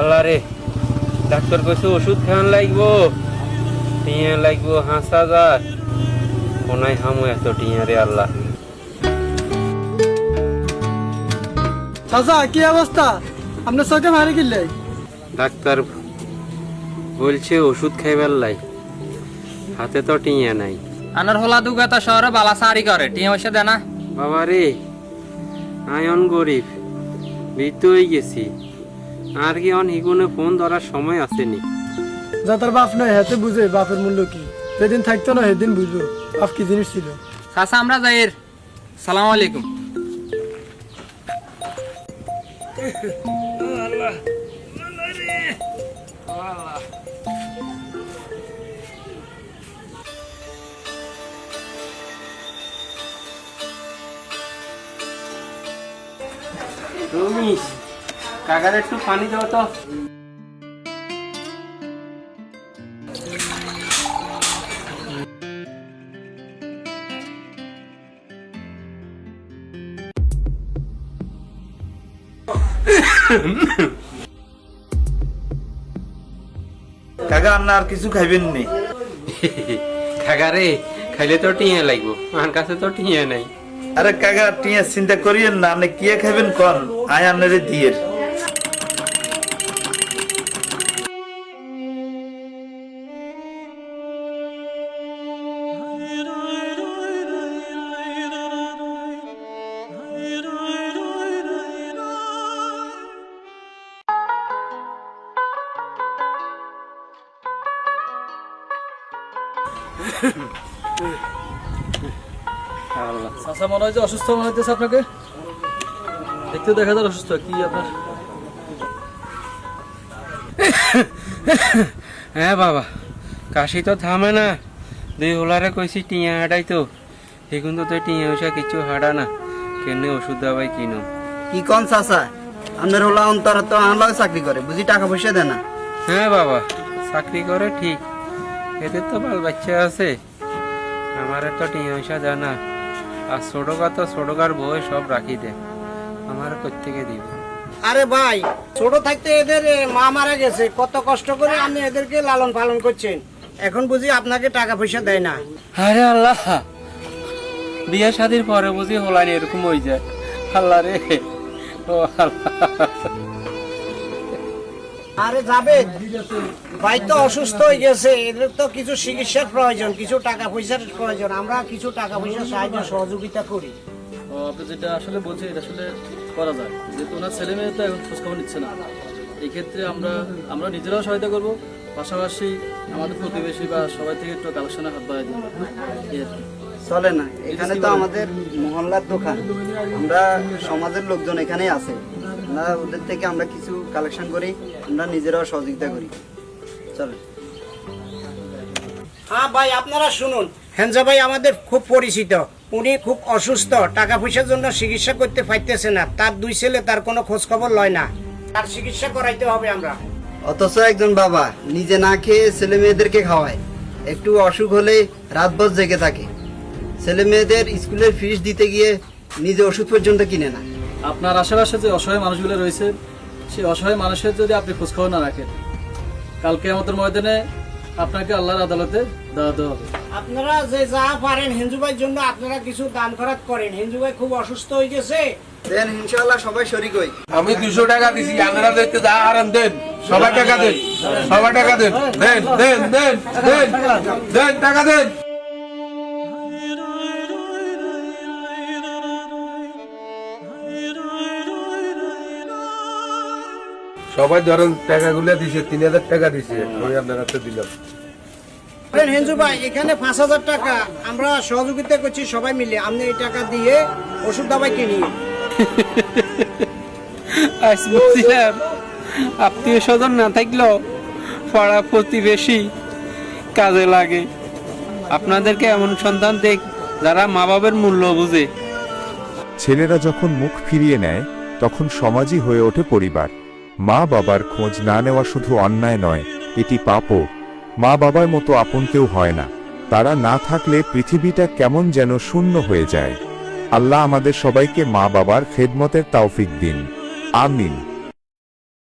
আল্লাহ রে ডাক্তার কইছে ওষুধ খান লাগবো। টিয়া লাগবো হাঁস হাজার কোনায় হামু এত টিয়া রে আল্লাহ। চাচা কি অবস্থা? আপনার চোখে মারি কিনলে? ডাক্তার বলছে ওষুধ খাইবার লাই। হাতে তো টিয়া নাই। আনার হলা দুগাতা শহরে বালা সারি করে। টিয়া পয়সা দে না। বাবা রে আয়ন গরিব। বৃদ্ধ হয়ে গেছি। আর কি অন হিগুনে ফোন ধরার সময় আসেনি। যা তার বাপ নয় হাতে বুঝে বাপের মূল্য কি। যেদিন থাকতো না সেদিন বুঝব বাপ কি জিনিস ছিল। চাচা আমরা যাইর সালাম আলাইকুম। রমিস কাকার একটু পানি দাও তো কাকা আপনি আর কিছু খাইবেন নি কাকারে খাইলে তো টিয়া লাগবো আমার কাছে তো টিয়া নাই আরে কাকা টিয়া চিন্তা করিয়েন না আপনি কি খাইবেন কন? আয় আপনারে দিয়ে। চাচা মনে হয় যে অসুস্থ মনে হইতেছে আপনাকে? দেখতে দেখা যায় অসুস্থ কি আপনার? হ্যাঁ বাবা কাশি তো থামে না। দুই হোলারে কইছি টিয়া হাঁটাই তো। এখন তো তুই টিয়া হইসা কিছু হাঁটা না। কেনে ওষুধ দাবাই কিনো। কি কন চাচা? আপনার হলো অন্তর তো আমার চাকরি করে বুঝি টাকা পয়সা দেয় না। হ্যাঁ বাবা চাকরি করে ঠিক। এদের তো বাল বাচ্চা আছে। আমার তো টিয়া পয়সা দেয় না। আর ছোটকা তো ছোটকার বই সব রাখি দে। আমার কোথেকে দিব। আরে ভাই ছোট থাকতে এদের মা মারা গেছে। কত কষ্ট করে আপনি এদেরকে লালন পালন করছেন। এখন বুঝি আপনাকে টাকা পয়সা দেয় না। আরে আল্লাহ বিয়ে শাদির পরে বুঝি হলানি এরকম হয়ে যায়। আল্লাহ রে ও আল্লাহ। আরে যাবে। ভাই তো অসুস্থ হয়ে গেছে এদের তো কিছু চিকিৎসার প্রয়োজন কিছু টাকা পয়সার প্রয়োজন। আমরা কিছু টাকা পয়সার সাহায্য সহযোগিতা করি। ও আপনি যেটা আসলে বলছেন এটা আসলে করা যায়। যেহেতু ওনার ছেলে মেয়ে তো এখন খোঁজখবর নিচ্ছে না। এই ক্ষেত্রে আমরা আমরা নিজেরাও সহায়তা করব। পাশাপাশি আমাদের প্রতিবেশী বা সবাই থেকে একটু কালেকশনে হাত বাড়াই দিন। চলে না এখানে তো আমাদের মহল্লার দোকান। আমরা সমাজের লোকজন এখানেই আছে। আমরা ওদের থেকে আমরা কিছু কালেকশন করি আমরা নিজেরাও সহযোগিতা করি। চলে হ্যাঁ ভাই আপনারা শুনুন। হেনজা ভাই আমাদের খুব পরিচিত। উনি খুব অসুস্থ টাকা পয়সার জন্য চিকিৎসা করতে পারতেছে না। তার দুই ছেলে তার কোনো খোঁজ খবর লয় না। তার চিকিৎসা করাইতে হবে আমরা। অথচ একজন বাবা নিজে না খেয়ে ছেলে মেয়েদেরকে খাওয়ায়। একটু অসুখ হলে রাতভর জেগে থাকে। ছেলে মেয়েদের স্কুলের ফিস দিতে গিয়ে নিজে ওষুধ পর্যন্ত কিনে না। আপনার আশেপাশে যে অসহায় মানুষগুলো রয়েছে সেই অসহায় মানুষের যদি আপনি খোঁজখবর না রাখেন কালকে আমাদের ময়দানে আপনাকে আল্লাহর আদালতে দাঁড়াতে হবে। আপনারা যে যা পারেন হিন্দু ভাইয়ের জন্য আপনারা কিছু দান খরাত করেন। হিন্দু ভাই খুব অসুস্থ হয়ে গেছে। দেন ইনশাআল্লাহ সবাই শরিক হই। আমি দুশো টাকা দিছি আপনারা দেখতে যা আরাম দেন। সবাই টাকা দেন সবাই টাকা দেন দেন দেন দেন দেন টাকা দেন। সবাই ধরেন টাকাগুলো দিছে তিন হাজার টাকা দিছে আমি আপনার হাতে দিলাম। হিন্দু ভাই এখানে পাঁচ হাজার টাকা আমরা সহযোগিতা করছি সবাই মিলে। আপনি এই টাকা দিয়ে ওষুধ দাবাই কিনি। আত্মীয় স্বজন না থাকলেও পাড়া প্রতিবেশী কাজে লাগে। আপনাদেরকে এমন সন্তান দেখ যারা মা বাবার মূল্য বুঝে। ছেলেরা যখন মুখ ফিরিয়ে নেয় তখন সমাজই হয়ে ওঠে পরিবার। মা বাবার খোঁজ না নেওয়া শুধু অন্যায় নয়, এটি পাপও। মা বাবার মতো আপন কেউ হয় না। তারা না থাকলে পৃথিবীটা কেমন যেন শূন্য হয়ে যায়। আল্লাহ আমাদের সবাইকে মা বাবার খেদমতের তাওফিক দিন। আমিন।